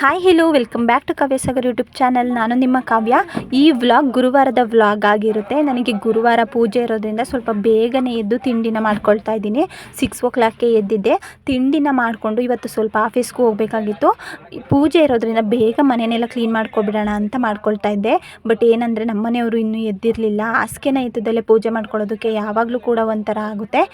Hi hello welcome back to Kavya Sagar YouTube channel ನಾನು ನಿಮ್ಮ ಕಾವ್ಯ. ಈ ವ್ಲಾಗ್ ಗುರುವಾರದ ವ್ಲಾಗ್ ಆಗಿರುತ್ತೆ. ನನಗೆ ಗುರುವಾರ ಪೂಜೆ ಇರೋದ್ರಿಂದ ಸ್ವಲ್ಪ ಬೇಗನೆ ಎದ್ದು ತಿಂಡಿನ ಮಾಡ್ಕೊಳ್ತಾ ಇದ್ದೀನಿ. ಸಿಕ್ಸ್ ಓ ಕ್ಲಾಕ್ಗೆ ಎದ್ದಿದ್ದೆ. ತಿಂಡಿನ ಮಾಡಿಕೊಂಡು ಇವತ್ತು ಸ್ವಲ್ಪ ಆಫೀಸ್ಗೂ ಹೋಗಬೇಕಾಗಿತ್ತು. ಪೂಜೆ ಇರೋದ್ರಿಂದ ಬೇಗ ಮನೆಯನ್ನೆಲ್ಲ ಕ್ಲೀನ್ ಮಾಡ್ಕೊಬಿಡೋಣ ಅಂತ ಮಾಡ್ಕೊಳ್ತಾ ಇದ್ದೆ. ಬಟ್ ಏನಂದರೆ ನಮ್ಮನೆಯವರು ಇನ್ನೂ ಎದ್ದಿರಲಿಲ್ಲ. ಹಾಸಿಗೆನ ಎದ್ದದಲ್ಲೇ ಪೂಜೆ ಮಾಡ್ಕೊಳ್ಳೋದಕ್ಕೆ ಯಾವಾಗಲೂ ಕೂಡ ಒಂಥರ ಆಗುತ್ತೆ.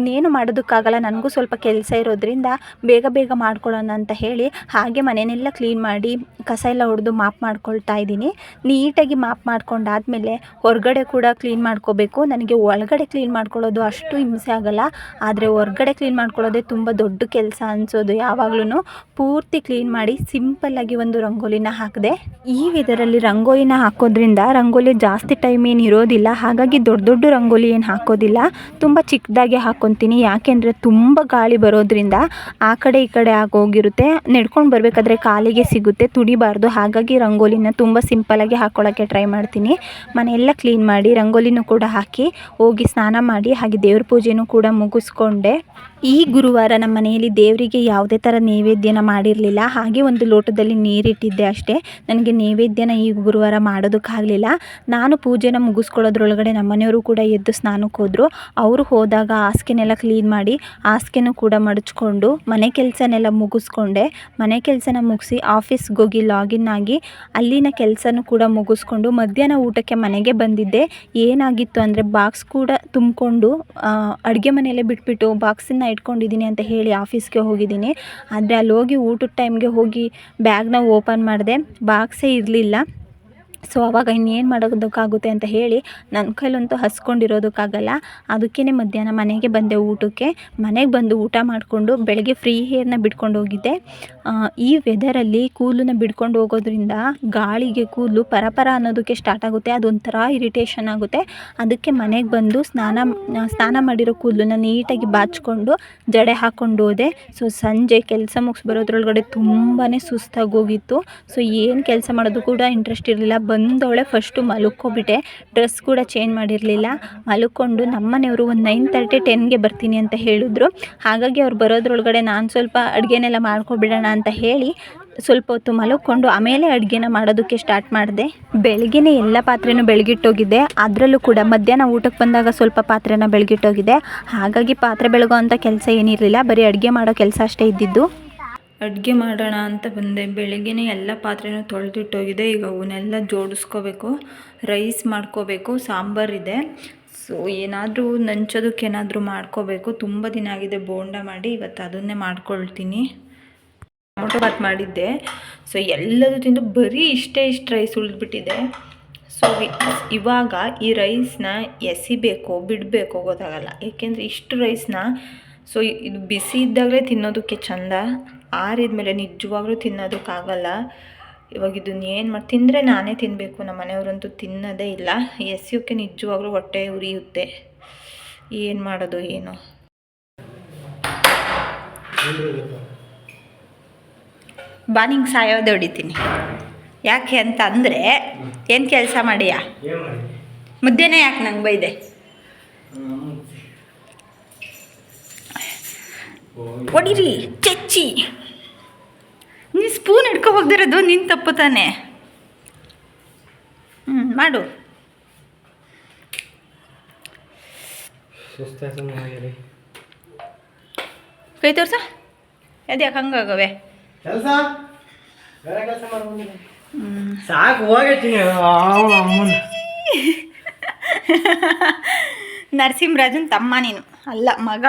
ಇನ್ನೇನು ಮಾಡೋದಕ್ಕಾಗಲ್ಲ. ನನಗೂ ಸ್ವಲ್ಪ ಕೆಲಸ ಇರೋದ್ರಿಂದ ಬೇಗ ಬೇಗ ಮಾಡ್ಕೊಳ್ಳೋಣ ಅಂತ ಹೇಳಿ ಹಾಗೆ ಮನೆಯನ್ನೆಲ್ಲ ಕ್ಲೀನ್ ಮಾಡಿ ಕಸ ಎಲ್ಲ ಹೊಡೆದು ಮಾಪ್ ಮಾಡ್ಕೊಳ್ತಾ ಇದ್ದೀನಿ. ನೀಟಾಗಿ ಮಾಪ್ ಮಾಡ್ಕೊಂಡಾದಮೇಲೆ ಹೊರಗಡೆ ಕೂಡ ಕ್ಲೀನ್ ಮಾಡ್ಕೋಬೇಕು. ನನಗೆ ಒಳಗಡೆ ಕ್ಲೀನ್ ಮಾಡ್ಕೊಳ್ಳೋದು ಅಷ್ಟು ಹಿಂಸೆ ಆಗಲ್ಲ. ಆದರೆ ಹೊರಗಡೆ ಕ್ಲೀನ್ ಮಾಡ್ಕೊಳ್ಳೋದೇ ತುಂಬ ದೊಡ್ಡ ಕೆಲಸ ಅನಿಸೋದು. ಯಾವಾಗ್ಲೂ ಪೂರ್ತಿ ಕ್ಲೀನ್ ಮಾಡಿ ಸಿಂಪಲ್ಲಾಗಿ ಒಂದು ರಂಗೋಲಿನ ಹಾಕಿದೆ. ಈ ವಿಧರಲ್ಲಿ ರಂಗೋಲಿನ ಹಾಕೋದ್ರಿಂದ ರಂಗೋಲಿ ಜಾಸ್ತಿ ಟೈಮ್ ಏನು ಇರೋದಿಲ್ಲ. ಹಾಗಾಗಿ ದೊಡ್ಡ ದೊಡ್ಡ ರಂಗೋಲಿ ಏನು ಹಾಕೋದಿಲ್ಲ. ತುಂಬ ಚಿಕ್ಕದಾಗೆ ಹಾಕ್ಕೊತೀನಿ ಯಾಕೆಂದರೆ ತುಂಬ ಗಾಳಿ ಬರೋದ್ರಿಂದ ಆ ಕಡೆ ಈ ಕಡೆ ಆಗೋಗಿರುತ್ತೆ. ನೆಡ್ಕೊಂಡು ಬರಬೇಕಾದ್ರೆ ಕಾಲಿಗೆ ಸಿಗುತ್ತೆ, ತುಡಿಬಾರ್ದು. ಹಾಗಾಗಿ ರಂಗೋಲಿನ ತುಂಬ ಸಿಂಪಲಾಗಿ ಹಾಕ್ಕೊಳ್ಳೋಕ್ಕೆ ಟ್ರೈ ಮಾಡ್ತೀನಿ. ಮನೆಯೆಲ್ಲ ಕ್ಲೀನ್ ಮಾಡಿ, ರಂಗೋಲಿನೂ ಕೂಡ ಹಾಕಿ ಹೋಗಿ ಸ್ನಾನ ಮಾಡಿ, ಹಾಗೆ ದೇವ್ರ ಪೂಜೆನೂ ಕೂಡ ಮುಗಿಸ್ಕೊಂಡೆ. ಈ ಗುರುವಾರ ನಮ್ಮ ಮನೆಯಲ್ಲಿ ದೇವರಿಗೆ ಯಾವುದೇ ಥರ ನೈವೇದ್ಯನ ಮಾಡಿರಲಿಲ್ಲ. ಹಾಗೆ ಒಂದು ಲೋಟದಲ್ಲಿ ನೀರಿಟ್ಟಿದ್ದೆ ಅಷ್ಟೇ. ನನಗೆ ನೈವೇದ್ಯನ ಈ ಗುರುವಾರ ಮಾಡೋದಕ್ಕಾಗಲಿಲ್ಲ. ನಾನು ಪೂಜೆನ ಮುಗಿಸ್ಕೊಳ್ಳೋದ್ರೊಳಗಡೆ ನಮ್ಮ ಮನೆಯವರು ಕೂಡ ಎದ್ದು ಸ್ನಾನಕ್ಕೆ ಹೋದರು. ಅವರು ಹೋದಾಗ ಹಾಸಿಗೆನೆಲ್ಲ ಕ್ಲೀನ್ ಮಾಡಿ ಹಾಸಿಗೆನೂ ಕೂಡ ಮಡಚ್ಕೊಂಡು ಮನೆ ಕೆಲಸನೆಲ್ಲ ಮುಗಿಸ್ಕೊಂಡೆ. ಮನೆ ಕೆಲಸನ ಮುಗಿಸಿ ಆಫೀಸ್ಗೆ ಹೋಗಿ ಲಾಗಿನ್ ಆಗಿ ಅಲ್ಲಿನ ಕೆಲಸನೂ ಕೂಡ ಮುಗಿಸ್ಕೊಂಡು ಮಧ್ಯಾಹ್ನ ಊಟಕ್ಕೆ ಮನೆಗೆ ಬಂದಿದ್ದೆ. ಏನಾಗಿತ್ತು ಅಂದರೆ ಬಾಕ್ಸ್ ಕೂಡ ತುಂಬಿಕೊಂಡು ಅಡುಗೆ ಮನೆಯಲ್ಲೇ ಬಿಟ್ಬಿಟ್ಟು ಬಾಕ್ಸನ್ನು ಇಟ್ಕೊಂಡಿದ್ದೀನಿ ಅಂತ ಹೇಳಿ ಆಫೀಸ್ಗೆ ಹೋಗಿದ್ದೀನಿ. ಆದರೆ ಅಲ್ಲಿ ಹೋಗಿ ಊಟದ ಟೈಮ್ಗೆ ಹೋಗಿ ಬ್ಯಾಗ್ನ ಓಪನ್ ಮಾಡಿದೆ. ಬಾಕ್ಸೇ ಇರಲಿಲ್ಲ. ಸೊ ಅವಾಗ ಇನ್ನೇನು ಮಾಡೋದಕ್ಕಾಗುತ್ತೆ ಅಂತ ಹೇಳಿ ನನ್ನ ಕೈಲಂತೂ ಹಸ್ಕೊಂಡಿರೋದಕ್ಕಾಗಲ್ಲ. ಅದಕ್ಕೇ ಮಧ್ಯಾಹ್ನ ಮನೆಗೆ ಬಂದೆ ಊಟಕ್ಕೆ. ಮನೆಗೆ ಬಂದು ಊಟ ಮಾಡಿಕೊಂಡು ಬೆಳಗ್ಗೆ ಫ್ರೀ ಹೇರ್ನ ಬಿಟ್ಕೊಂಡು ಹೋಗಿದ್ದೆ. ಈ ವೆದರಲ್ಲಿ ಕೂದಲನ್ನ ಬಿಡ್ಕೊಂಡು ಹೋಗೋದ್ರಿಂದ ಗಾಳಿಗೆ ಕೂದಲು ಪರಪರ ಅನ್ನೋದಕ್ಕೆ ಸ್ಟಾರ್ಟ್ ಆಗುತ್ತೆ. ಅದೊಂಥರ ಇರಿಟೇಷನ್ ಆಗುತ್ತೆ. ಅದಕ್ಕೆ ಮನೆಗೆ ಬಂದು ಸ್ನಾನ ಸ್ನಾನ ಮಾಡಿರೋ ಕೂದಲನ್ನ ನೀಟಾಗಿ ಬಾಚಿಕೊಂಡು ಜಡೆ ಹಾಕ್ಕೊಂಡು ಹೋದೆ. ಸೊ ಸಂಜೆ ಕೆಲಸ ಮುಗಿಸ್ ಬರೋದ್ರೊಳಗಡೆ ತುಂಬಾ ಸುಸ್ತಾಗಿ ಹೋಗಿತ್ತು. ಸೊ ಏನು ಕೆಲಸ ಮಾಡೋದು ಕೂಡ ಇಂಟ್ರೆಸ್ಟ್ ಇರಲಿಲ್ಲ. ಬಂದವಳೆ ಫಸ್ಟು ಮಲ್ಕೋಬಿಟ್ಟೆ. ಡ್ರೆಸ್ ಕೂಡ ಚೇಂಜ್ ಮಾಡಿರಲಿಲ್ಲ. ಮಲ್ಕೊಂಡು ನಮ್ಮನೆಯವರು ಒಂದು ನೈನ್ ತರ್ಟಿ ಟೆನ್ಗೆ ಬರ್ತೀನಿ ಅಂತ ಹೇಳಿದ್ರು. ಹಾಗಾಗಿ ಅವ್ರು ಬರೋದ್ರೊಳಗಡೆ ನಾನು ಸ್ವಲ್ಪ ಅಡುಗೆನೆಲ್ಲ ಮಾಡ್ಕೊಬಿಡೋಣ ಅಂತ ಹೇಳಿ ಸ್ವಲ್ಪ ಹೊತ್ತು ಮಲ್ಕೊಂಡು ಆಮೇಲೆ ಅಡುಗೆನ ಮಾಡೋದಕ್ಕೆ ಸ್ಟಾರ್ಟ್ ಮಾಡಿದೆ. ಬೆಳಗ್ಗೆ ಎಲ್ಲ ಪಾತ್ರೆನೂ ಬೆಳಗಿಟ್ಟೋಗಿದ್ದೆ ಅದರಲ್ಲೂ ಕೂಡ ಮಧ್ಯಾಹ್ನ ಊಟಕ್ಕೆ ಬಂದಾಗ ಸ್ವಲ್ಪ ಪಾತ್ರೆನ ಬೆಳಗಿಟ್ಟೋಗಿದೆ. ಹಾಗಾಗಿ ಪಾತ್ರೆ ಬೆಳಗೋ ಅಂಥ ಕೆಲಸ ಏನಿರಲಿಲ್ಲ. ಬರೀ ಅಡುಗೆ ಮಾಡೋ ಕೆಲಸ ಅಷ್ಟೇ ಇದ್ದಿದ್ದು. ಅಡುಗೆ ಮಾಡೋಣ ಅಂತ ಬಂದೆ. ಬೆಳಗ್ಗೆನೇ ಎಲ್ಲ ಪಾತ್ರೆನೂ ತೊಳೆದಿಟ್ಟೋಗಿದೆ. ಈಗ ಅವನ್ನೆಲ್ಲ ಜೋಡಿಸ್ಕೋಬೇಕು. ರೈಸ್ ಮಾಡ್ಕೋಬೇಕು. ಸಾಂಬಾರಿದೆ ಸೊ ಏನಾದರೂ ನಂಚೋದಕ್ಕೆ ಏನಾದರೂ ಮಾಡ್ಕೋಬೇಕು. ತುಂಬ ದಿನ ಆಗಿದೆ ಬೋಂಡ ಮಾಡಿ. ಇವತ್ತು ಅದನ್ನೇ ಮಾಡ್ಕೊಳ್ತೀನಿ. ಟೊಮೊಟೊ ಬಾತ್ ಮಾಡಿದ್ದೆ. ಸೊ ಎಲ್ಲದೂ ತಿಂದು ಬರೀ ಇಷ್ಟೇ ಇಷ್ಟು ರೈಸ್ ಉಳಿದ್ಬಿಟ್ಟಿದೆ. ಸೊ ಇವಾಗ ಈ ರೈಸ್ನ ಎಸಿಬೇಕು ಬಿಡಬೇಕು ಗೊತ್ತಾಗಲ್ಲ. ಏಕೆಂದರೆ ಇಷ್ಟು ರೈಸ್ನ ಸೊ ಇದು ಬಿಸಿ ಇದ್ದಾಗಲೇ ತಿನ್ನೋದಕ್ಕೆ ಚಂದ. ಆರಿದ್ಮೇಲೆ ನಿಜವಾಗ್ಲೂ ತಿನ್ನೋದಕ್ಕಾಗಲ್ಲ. ಇವಾಗ ಇದನ್ನ ಏನು ಮಾಡಿ ತಿಂದರೆ ನಾನೇ ತಿನ್ನಬೇಕು ನಮ್ಮ ಮನೆಯವರಂತೂ ತಿನ್ನೋದೇ ಇಲ್ಲ. ಎಸೆಯೋಕ್ಕೆ ನಿಜವಾಗ್ಲೂ ಹೊಟ್ಟೆ ಉರಿಯುತ್ತೆ. ಏನು ಮಾಡೋದು ಏನು? ಬಾ ನಿಂಗೆ ಸಾಯೋದೇ ಹೊಡಿತೀನಿ. ಯಾಕೆ ಅಂತ ಅಂದರೆ ಏನು ಕೆಲಸ ಮಾಡಿಯಾ? ಮುದ್ದೆನೇ ಯಾಕೆ ನಂಗೆ ಬೈದೆ? ಹೊಡಿರಿ ಚಚ್ಚಿ. ನೀನು ಸ್ಪೂನ್ ಹಿಡ್ಕೊ ಹೋಗ್ದಿರೋದು ನಿನ್ನ ತಪ್ಪು ತಾನೆ. ಹ್ಞೂ ಮಾಡು. ಕೈ ತೋರ್ಸ. ಅದ್ಯಾಕೆ ಹಂಗಾಗವೆ? ಕೆಲಸ? ಬೇರೆ ಕೆಲಸ ಮಾಡ್ಕೊಂಡಿದ್ದೀನಿ ಸಾಕು ನರಸಿಂಹರಾಜನ್ ತಮ್ಮ ನೀನು. ಅಲ್ಲ ಮಗ.